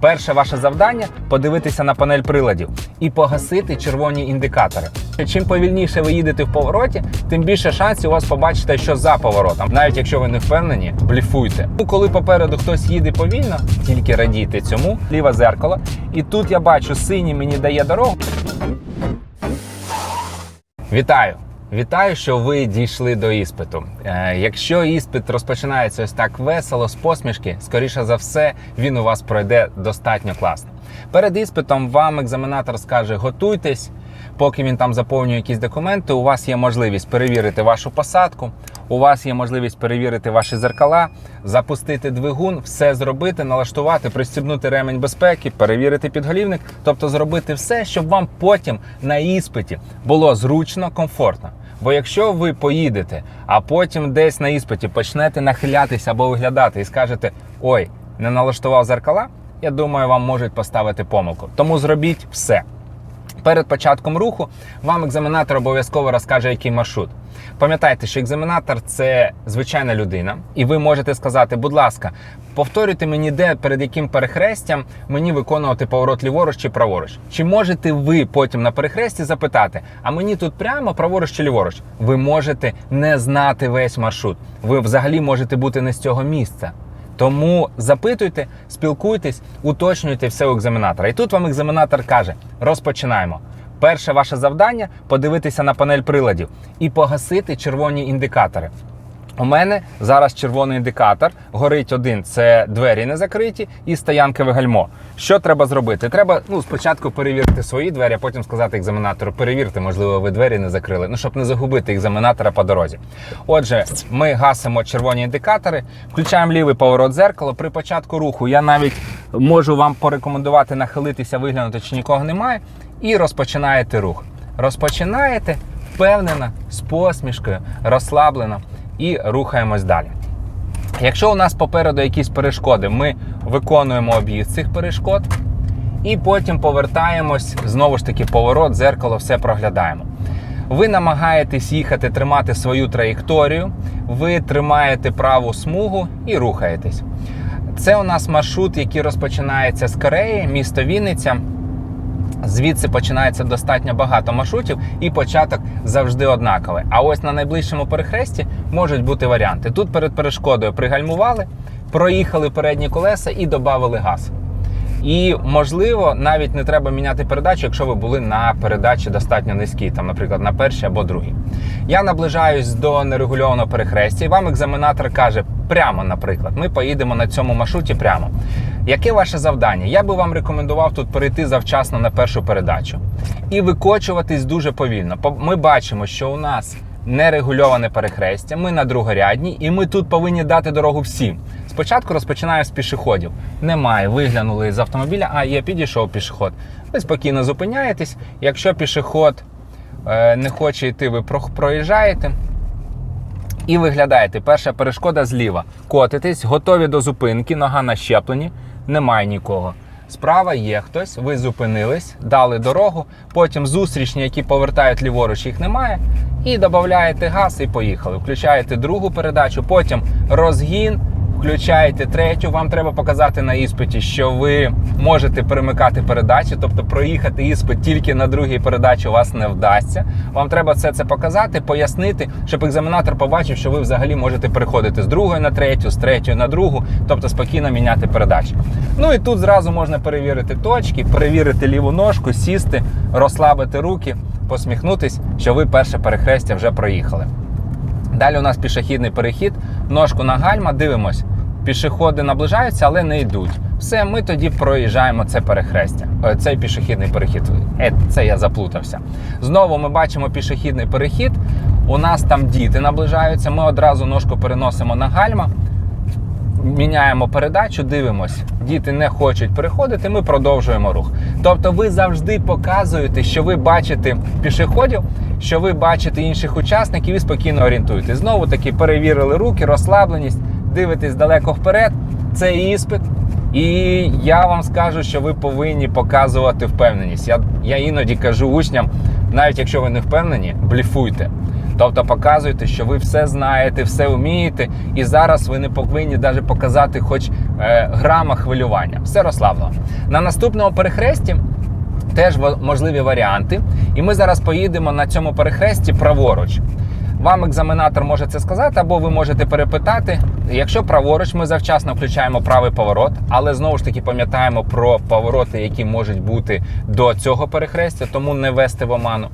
Перше ваше завдання подивитися на панель приладів і погасити червоні індикатори. Чим повільніше ви їдете в повороті, тим більше шансів у вас побачити, що за поворотом. Навіть якщо ви не впевнені, бліфуйте. Ну, Коли попереду хтось їде повільно, тільки радійте цьому, ліве зеркало. І тут я бачу, синій мені дає дорогу. Вітаю! Вітаю, що ви дійшли до іспиту. Е, якщо іспит розпочинається ось так весело, з посмішки, скоріше за все, він у вас пройде достатньо класно. Перед іспитом вам екзаменатор скаже: готуйтесь, поки він там заповнює якісь документи. У вас є можливість перевірити вашу посадку, у вас є можливість перевірити ваші зеркала, запустити двигун, все зробити, налаштувати, пристібнути ремень безпеки, перевірити підголівник, тобто зробити все, щоб вам потім на іспиті було зручно, комфортно. Бо якщо ви поїдете, а потім десь на іспиті почнете нахилятися або виглядати і скажете: ой, не налаштував зеркала, я думаю, вам можуть поставити помилку. Тому зробіть все. Перед початком руху вам екзаменатор обов'язково розкаже, який маршрут. Пам'ятайте, що екзаменатор це звичайна людина, і ви можете сказати, будь ласка, повторюйте мені, де перед яким перехрестям мені виконувати поворот ліворуч чи праворуч. Чи можете ви потім на перехресті запитати, а мені тут прямо праворуч чи ліворуч? Ви можете не знати весь маршрут. Ви взагалі можете бути не з цього місця. Тому запитуйте, спілкуйтесь, уточнюйте все у екзаменатора. І тут вам екзаменатор каже: розпочинаємо. Перше ваше завдання подивитися на панель приладів і погасити червоні індикатори. У мене зараз червоний індикатор. Горить один це двері не закриті і стоянкове гальмо. Що треба зробити? Треба ну спочатку перевірити свої двері, а потім сказати екзаменатору: перевірте, можливо, ви двері не закрили. Ну щоб не загубити екзаменатора по дорозі. Отже, ми гасимо червоні індикатори, включаємо лівий поворот зеркало. При початку руху я навіть можу вам порекомендувати нахилитися, виглянути, чи нікого немає, і розпочинаєте рух. Розпочинаєте впевнено, з посмішкою, розслаблено і рухаємось далі. Якщо у нас попереду якісь перешкоди, ми виконуємо об'їзд цих перешкод і потім повертаємось, знову ж таки, поворот, зеркало, все проглядаємо. Ви намагаєтесь їхати, тримати свою траєкторію, ви тримаєте праву смугу і рухаєтесь. Це у нас маршрут, який розпочинається з Кореї, місто Вінниця. Звідси починається достатньо багато маршрутів, і початок завжди однаковий. А ось на найближчому перехресті можуть бути варіанти. Тут перед перешкодою пригальмували, проїхали передні колеса і додали газ. І можливо, навіть не треба міняти передачу, якщо ви були на передачі достатньо низькій, там, наприклад, на першій або другій. Я наближаюсь до нерегульованого перехрестя, і вам екзаменатор каже прямо, наприклад, ми поїдемо на цьому маршруті прямо. Яке ваше завдання? Я би вам рекомендував тут перейти завчасно на першу передачу і викочуватись дуже повільно. По- Ми бачимо, що у нас нерегульоване перехрестя, ми на другорядній, і ми тут повинні дати дорогу всім. Спочатку розпочинаю з пішоходів. Немає, виглянули з автомобіля, а є, підійшов пішоход. Ви спокійно зупиняєтесь. Якщо пішоход е, не хоче йти, ви проїжджаєте. І виглядаєте, перша перешкода зліва. Котитесь, готові до зупинки, нога на щепленні, немає нікого. Справа є хтось, ви зупинились, дали дорогу, потім зустрічні, які повертають ліворуч, їх немає. І додаєте газ і поїхали. Включаєте другу передачу, потім розгін, включаєте третю. Вам треба показати на іспиті, що ви можете перемикати передачі, тобто проїхати іспит тільки на другій передачі у вас не вдасться. Вам треба все це показати, пояснити, щоб екзаменатор побачив, що ви взагалі можете переходити з другої на третю, з третьої на другу, тобто спокійно міняти передачі. Ну і тут зразу можна перевірити точки, перевірити ліву ножку, сісти, розслабити руки, посміхнутись, що ви перше перехрестя вже проїхали. Далі у нас пішохідний перехід, ножку на гальма, дивимось. Пішоходи наближаються, але не йдуть. Все, ми тоді проїжджаємо це перехрестя. Е, Цей пішохідний перехід. Е, це я заплутався. Знову ми бачимо пішохідний перехід. У нас там діти наближаються. Ми одразу ножку переносимо на гальма, міняємо передачу, дивимось. Діти не хочуть переходити, ми продовжуємо рух. Тобто ви завжди показуєте, що ви бачите пішоходів, що ви бачите інших учасників і спокійно орієнтуєтесь. Знову таки перевірили руки, розслабленість, дивитесь далеко вперед. Це іспит. І я вам скажу, що ви повинні показувати впевненість. Я, я іноді кажу учням, навіть якщо ви не впевнені, бліфуйте. Тобто показуєте, що ви все знаєте, все вмієте, і зараз ви не повинні навіть показати хоч е, грама хвилювання. Все розслаблено. На наступному перехресті теж можливі варіанти. І ми зараз поїдемо на цьому перехресті праворуч. Вам екзаменатор може це сказати, або ви можете перепитати. Якщо праворуч, ми завчасно включаємо правий поворот, але знову ж таки пам'ятаємо про повороти, які можуть бути до цього перехрестя, тому не вести в оману.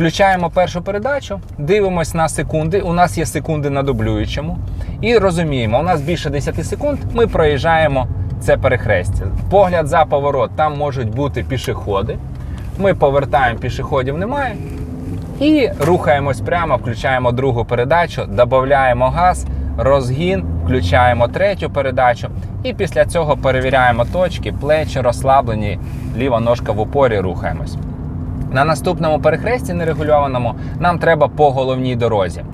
Включаємо першу передачу, дивимось на секунди. У нас є секунди на дублюючому. І розуміємо, у нас більше 10 секунд. Ми проїжджаємо це перехрестя. Погляд за поворот, там можуть бути пішоходи. Ми повертаємо, пішоходів немає. І рухаємось прямо, включаємо другу передачу, додаємо газ, розгін, включаємо третю передачу. І після цього перевіряємо точки, плечі розслаблені, ліва ножка в упорі рухаємось. На наступному перехресті нерегульованому нам треба по головній дорозі.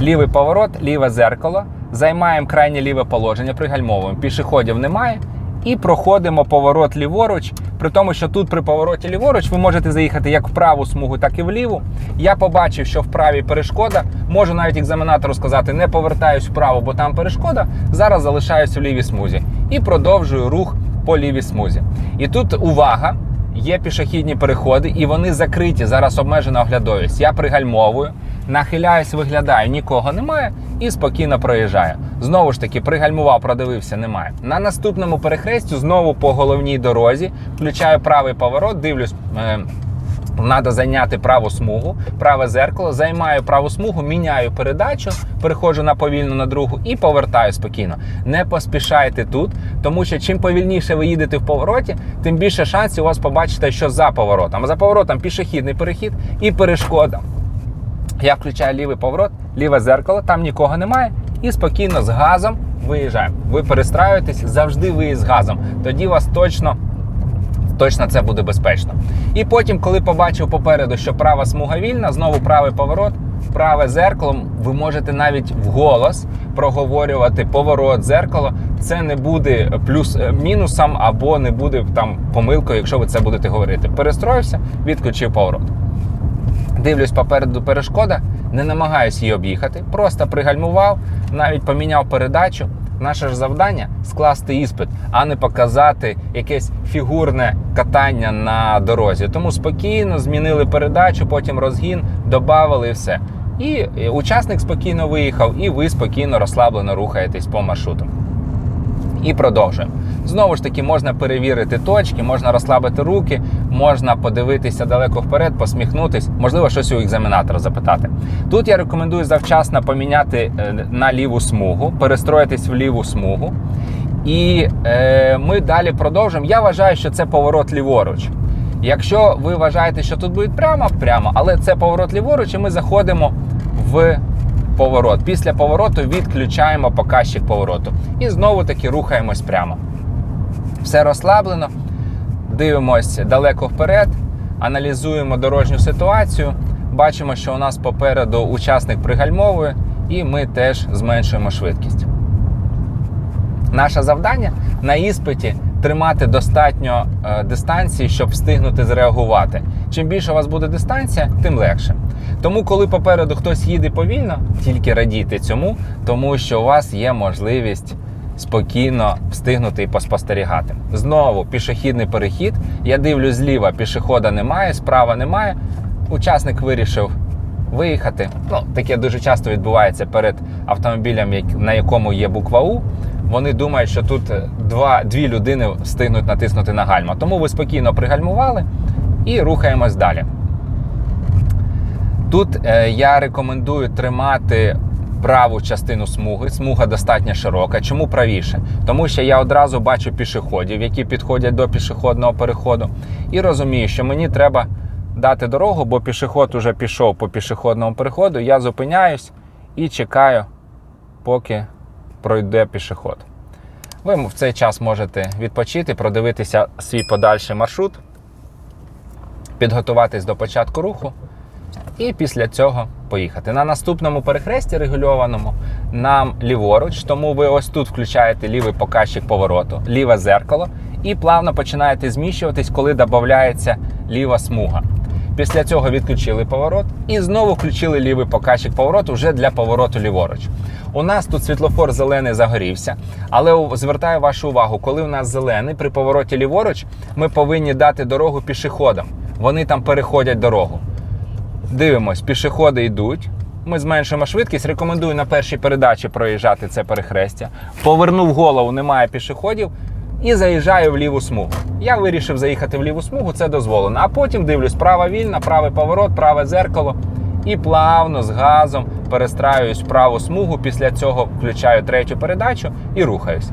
Лівий поворот, ліве зеркало. Займаємо крайнє ліве положення, пригальмовуємо. Пішоходів немає. І проходимо поворот ліворуч. При тому, що тут при повороті ліворуч ви можете заїхати як в праву смугу, так і в ліву. Я побачив, що в правій перешкода. Можу навіть екзаменатору сказати, не повертаюсь вправо, бо там перешкода. Зараз залишаюсь у лівій смузі. І продовжую рух по лівій смузі. І тут увага! Є пішохідні переходи, і вони закриті. Зараз обмежена оглядовість. Я пригальмовую, нахиляюсь, виглядаю, нікого немає і спокійно проїжджаю. Знову ж таки, пригальмував, продивився, немає. На наступному перехрестю знову по головній дорозі включаю правий поворот, дивлюсь. Е- Треба зайняти праву смугу, праве зеркало, займаю праву смугу, міняю передачу, переходжу на повільну на другу і повертаю спокійно. Не поспішайте тут, тому що чим повільніше ви їдете в повороті, тим більше шансів у вас побачити, що за поворотом. А за поворотом пішохідний перехід і перешкода. Я включаю лівий поворот, ліве зеркало, там нікого немає, і спокійно з газом виїжджаємо. Ви перестраюєтесь, завжди виїзд з газом. Тоді вас точно. Точно це буде безпечно. І потім, коли побачив попереду, що права смуга вільна, знову правий поворот, праве зеркало, ви можете навіть вголос проговорювати поворот зеркало. Це не буде плюс е, або не буде там помилкою, якщо ви це будете говорити. Перестроївся, відключив поворот. Дивлюсь попереду перешкода, не намагаюсь її об'їхати, просто пригальмував, навіть поміняв передачу. Наше ж завдання скласти іспит, а не показати якесь фігурне катання на дорозі. Тому спокійно змінили передачу, потім розгін, додавали і все. І учасник спокійно виїхав, і ви спокійно розслаблено рухаєтесь по маршруту. І продовжуємо. Знову ж таки, можна перевірити точки, можна розслабити руки, можна подивитися далеко вперед, посміхнутись, можливо, щось у екзаменатора запитати. Тут я рекомендую завчасно поміняти е, на ліву смугу, перестроїтись в ліву смугу. І е, ми далі продовжимо. Я вважаю, що це поворот ліворуч. Якщо ви вважаєте, що тут буде прямо, прямо, але це поворот ліворуч, і ми заходимо в поворот. Після повороту відключаємо показчик повороту. І знову таки рухаємось прямо. Все розслаблено, дивимося далеко вперед, аналізуємо дорожню ситуацію. Бачимо, що у нас попереду учасник пригальмовує, і ми теж зменшуємо швидкість. Наше завдання на іспиті тримати достатньо е, дистанції, щоб встигнути зреагувати. Чим більше у вас буде дистанція, тим легше. Тому, коли попереду хтось їде повільно, тільки радійте цьому, тому що у вас є можливість спокійно встигнути і поспостерігати. Знову пішохідний перехід. Я дивлюсь зліва, пішохода немає, справа немає. Учасник вирішив виїхати. Ну, таке дуже часто відбувається перед автомобілем, на якому є буква У. Вони думають, що тут е, два, дві людини встигнуть натиснути на гальма. Тому ви спокійно пригальмували і рухаємось далі. Тут е, я рекомендую тримати праву частину смуги. Смуга достатньо широка. Чому правіше? Тому що я одразу бачу пішоходів, які підходять до пішохідного переходу, і розумію, що мені треба дати дорогу, бо пішоход уже пішов по пішохідному переходу. Я зупиняюсь і чекаю, поки пройде пішоход. Ви в цей час можете відпочити, продивитися свій подальший маршрут, підготуватись до початку руху і після цього поїхати. На наступному перехресті регульованому нам ліворуч, тому ви ось тут включаєте лівий показчик повороту, ліве зеркало і плавно починаєте зміщуватись, коли додається ліва смуга. Після цього відключили поворот і знову включили лівий показчик повороту вже для повороту ліворуч. У нас тут світлофор зелений загорівся, але звертаю вашу увагу, коли у нас зелений при повороті ліворуч, ми повинні дати дорогу пішоходам. Вони там переходять дорогу. Дивимось, пішоходи йдуть. Ми зменшуємо швидкість. Рекомендую на першій передачі проїжджати це перехрестя. Повернув голову, немає пішоходів. І заїжджаю в ліву смугу. Я вирішив заїхати в ліву смугу, це дозволено. А потім дивлюсь, права вільна, правий поворот, праве зеркало. І плавно з газом перестраюсь в праву смугу. Після цього включаю третю передачу і рухаюсь.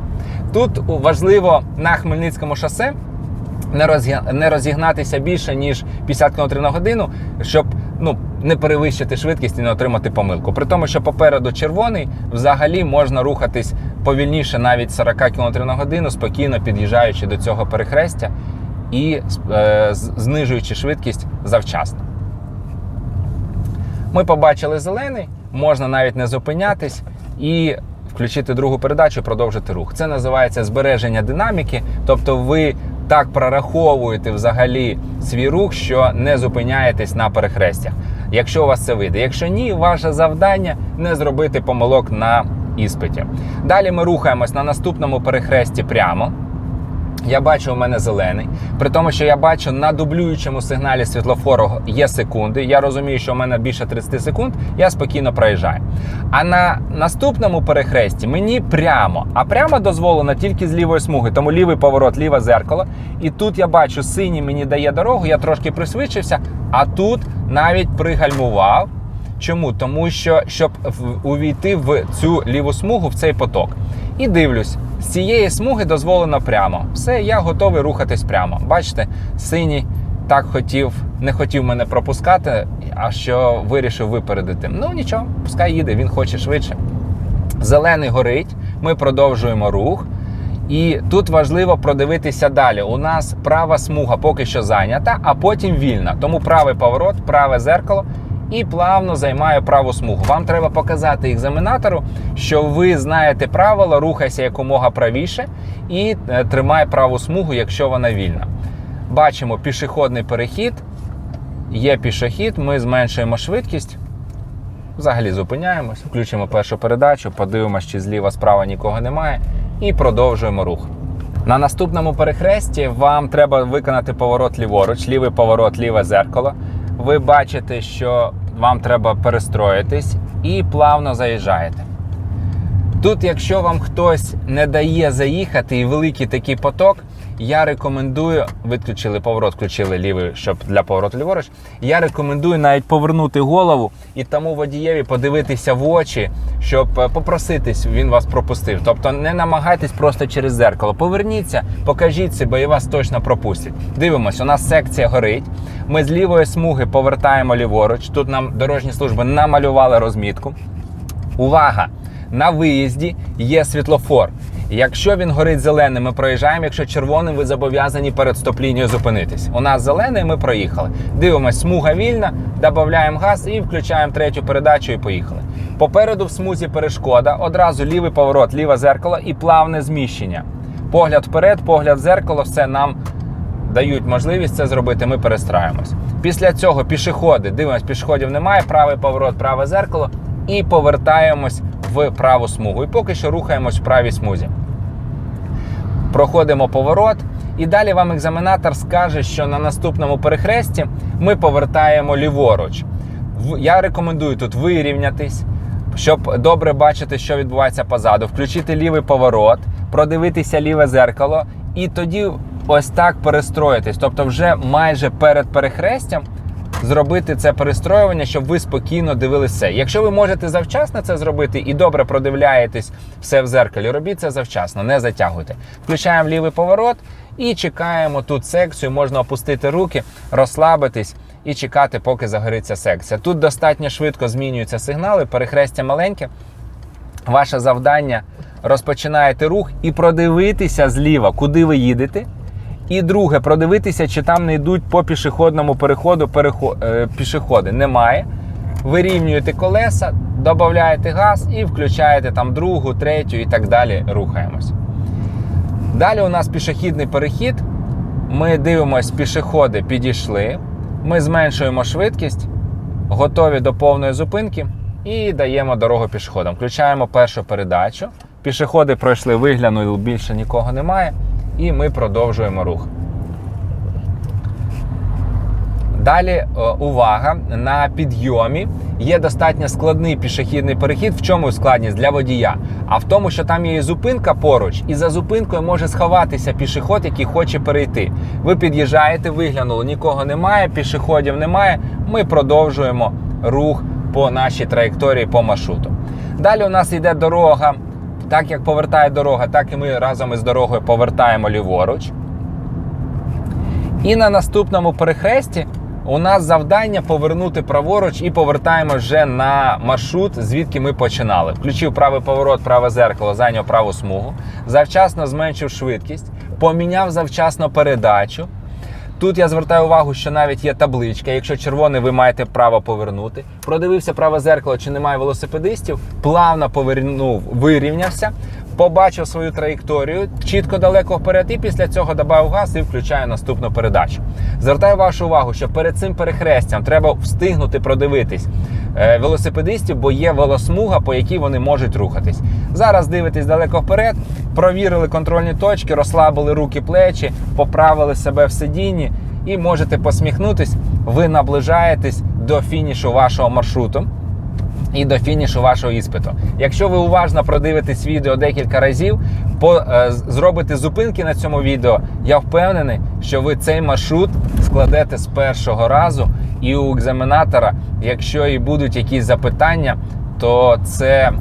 Тут важливо на Хмельницькому шосе не розігнатися більше, ніж 50 км на годину, щоб ну, не перевищити швидкість і не отримати помилку. При тому, що попереду червоний, взагалі можна рухатись повільніше навіть 40 км на годину, спокійно під'їжджаючи до цього перехрестя і е, знижуючи швидкість завчасно. Ми побачили зелений, можна навіть не зупинятись і включити другу передачу, продовжити рух. Це називається збереження динаміки, тобто ви так прораховуєте взагалі свій рух, що не зупиняєтесь на перехрестях. Якщо у вас це вийде. Якщо ні, ваше завдання не зробити помилок на іспиті. Далі ми рухаємось на наступному перехресті прямо. Я бачу, у мене зелений. При тому, що я бачу на дублюючому сигналі світлофору є секунди. Я розумію, що у мене більше 30 секунд, я спокійно проїжджаю. А на наступному перехресті мені прямо, а прямо дозволено тільки з лівої смуги, тому лівий поворот, ліве зеркало. І тут я бачу, синій мені дає дорогу, я трошки пришвидшився, а тут навіть пригальмував. Чому? Тому що щоб увійти в цю ліву смугу, в цей поток. І дивлюсь, з цієї смуги дозволено прямо. Все, я готовий рухатись прямо. Бачите, синій так хотів, не хотів мене пропускати, а що вирішив випередити. Ну нічого, пускай їде, він хоче швидше. Зелений горить, ми продовжуємо рух. І тут важливо продивитися далі. У нас права смуга поки що зайнята, а потім вільна. Тому правий поворот, праве зеркало і плавно займаю праву смугу. Вам треба показати екзаменатору, що ви знаєте правила, рухайся якомога правіше і е, тримай праву смугу, якщо вона вільна. Бачимо пішохідний перехід. Є пішохід, ми зменшуємо швидкість. Взагалі зупиняємось, включимо першу передачу, подивимося, чи зліва справа нікого немає, і продовжуємо рух. На наступному перехресті вам треба виконати поворот ліворуч, лівий поворот, ліве зеркало. Ви бачите, що вам треба перестроїтись і плавно заїжджаєте. Тут, якщо вам хтось не дає заїхати і великий такий поток, я рекомендую виключили поворот, включили лівий, щоб для повороту ліворуч. Я рекомендую навіть повернути голову і тому водієві подивитися в очі, щоб е, попроситись, він вас пропустив. Тобто не намагайтесь просто через зеркало. Поверніться, покажіть себе і вас точно пропустять. Дивимось, у нас секція горить. Ми з лівої смуги повертаємо ліворуч. Тут нам дорожні служби намалювали розмітку. Увага! На виїзді є світлофор. Якщо він горить зеленим, ми проїжджаємо. Якщо червоним, ви зобов'язані перед стоп-лінією зупинитись. У нас зелений, ми проїхали. Дивимось, смуга вільна, додаємо газ і включаємо третю передачу і поїхали. Попереду в смузі перешкода, одразу лівий поворот, ліве зеркало і плавне зміщення. Погляд вперед, погляд в зеркало, все нам дають можливість це зробити, ми перестраюємось. Після цього пішоходи, дивимось, пішоходів немає, правий поворот, праве зеркало і повертаємось в праву смугу. І поки що рухаємось в правій смузі. Проходимо поворот, і далі вам екзаменатор скаже, що на наступному перехресті ми повертаємо ліворуч. Я рекомендую тут вирівнятись, щоб добре бачити, що відбувається позаду, включити лівий поворот, продивитися ліве зеркало, і тоді ось так перестроїтись. Тобто, вже майже перед перехрестям зробити це перестроювання, щоб ви спокійно дивилися. Якщо ви можете завчасно це зробити і добре продивляєтесь все в зеркалі, робіть це завчасно, не затягуйте. Включаємо лівий поворот і чекаємо тут секцію. Можна опустити руки, розслабитись і чекати, поки загориться секція. Тут достатньо швидко змінюються сигнали, перехрестя маленьке. Ваше завдання розпочинаєте рух і продивитися зліва, куди ви їдете. І друге, продивитися, чи там не йдуть по пішохідному переходу перехо... е, пішоходи. Немає. Вирівнюєте колеса, додаєте газ і включаєте там другу, третю і так далі. Рухаємось. Далі у нас пішохідний перехід. Ми дивимось, пішоходи підійшли. Ми зменшуємо швидкість, готові до повної зупинки і даємо дорогу пішоходам. Включаємо першу передачу. Пішоходи пройшли, виглянули, більше нікого немає. І ми продовжуємо рух. Далі е, увага на підйомі є достатньо складний пішохідний перехід. В чому складність для водія? А в тому, що там є зупинка поруч, і за зупинкою може сховатися пішохід, який хоче перейти. Ви під'їжджаєте, виглянули, нікого немає, пішоходів немає. Ми продовжуємо рух по нашій траєкторії по маршруту. Далі у нас йде дорога. Так як повертає дорога, так і ми разом із дорогою повертаємо ліворуч. І на наступному перехресті у нас завдання повернути праворуч і повертаємо вже на маршрут, звідки ми починали. Включив правий поворот, праве зеркало, зайняв праву смугу, завчасно зменшив швидкість, поміняв завчасно передачу. Тут я звертаю увагу, що навіть є табличка. Якщо червоний, ви маєте право повернути. Продивився праве зеркало, чи немає велосипедистів, плавно повернув, вирівнявся, побачив свою траєкторію, чітко далеко вперед, і після цього додав газ і включаю наступну передачу. Звертаю вашу увагу, що перед цим перехрестям треба встигнути продивитись е, велосипедистів, бо є велосмуга, по якій вони можуть рухатись. Зараз дивитесь далеко вперед, провірили контрольні точки, розслабили руки, плечі, поправили себе в сидінні і можете посміхнутись. Ви наближаєтесь до фінішу вашого маршруту і до фінішу вашого іспиту. Якщо ви уважно продивитесь відео декілька разів, по, е, зробите зупинки на цьому відео, я впевнений, що ви цей маршрут складете з першого разу, і у екзаменатора, якщо і будуть якісь запитання, то це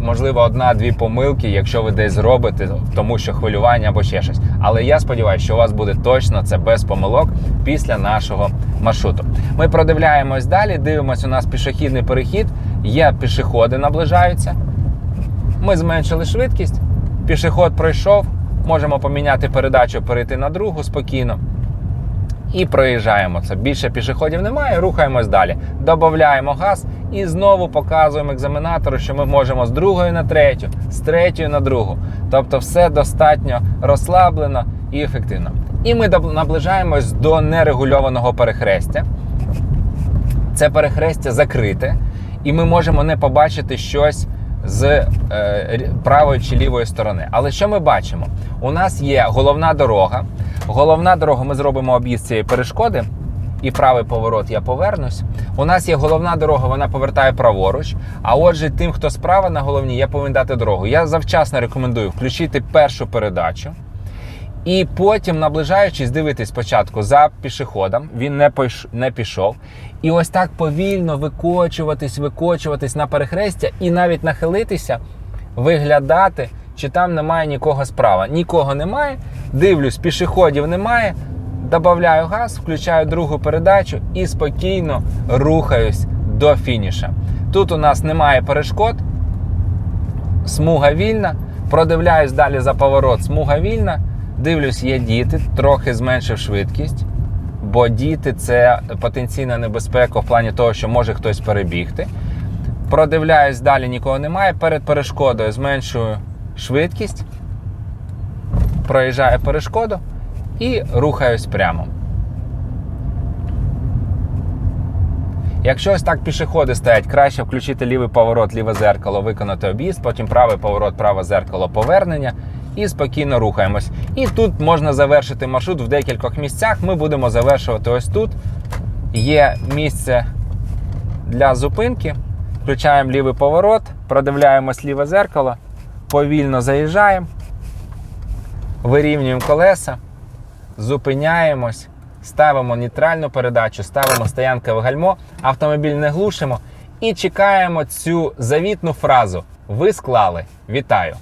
можливо одна-дві помилки, якщо ви десь зробите, тому що хвилювання або ще щось. Але я сподіваюся, що у вас буде точно це без помилок після нашого маршруту. Ми продивляємось далі, дивимося, у нас пішохідний перехід, є пішоходи, наближаються. Ми зменшили швидкість, пішоход пройшов, можемо поміняти передачу, перейти на другу спокійно. І проїжджаємо це. Більше пішоходів немає, рухаємось далі. Додаємо газ і знову показуємо екзаменатору, що ми можемо з другої на третю, з третьої на другу. Тобто все достатньо розслаблено і ефективно. І ми наближаємось до нерегульованого перехрестя. Це перехрестя закрите, і ми можемо не побачити щось з е, правої чи лівої сторони. Але що ми бачимо? У нас є головна дорога. Головна дорога, ми зробимо об'їзд цієї перешкоди. І правий поворот я повернусь. У нас є головна дорога, вона повертає праворуч. А отже, тим, хто справа на головній, я повинен дати дорогу. Я завчасно рекомендую включити першу передачу. І потім, наближаючись, дивитись спочатку за пішоходом, він не пойш... не пішов. І ось так повільно викочуватись, викочуватись на перехрестя і навіть нахилитися, виглядати, чи там немає нікого справа. Нікого немає. Дивлюсь, пішоходів немає. Добавляю газ, включаю другу передачу і спокійно рухаюсь до фініша. Тут у нас немає перешкод, смуга вільна. Продивляюсь далі за поворот, смуга вільна. Дивлюсь, є діти, трохи зменшив швидкість, бо діти це потенційна небезпека в плані того, що може хтось перебігти. Продивляюсь, далі нікого немає. Перед перешкодою зменшую швидкість, проїжджаю перешкоду і рухаюсь прямо. Якщо ось так пішоходи стоять, краще включити лівий поворот, ліве зеркало, виконати об'їзд, потім правий поворот, праве зеркало, повернення і спокійно рухаємось. І тут можна завершити маршрут в декількох місцях. Ми будемо завершувати ось тут. Є місце для зупинки. Включаємо лівий поворот, продивляємось ліве зеркало, повільно заїжджаємо, вирівнюємо колеса, зупиняємось, ставимо нейтральну передачу, ставимо стоянкове гальмо, автомобіль не глушимо і чекаємо цю завітну фразу. Ви склали. Вітаю!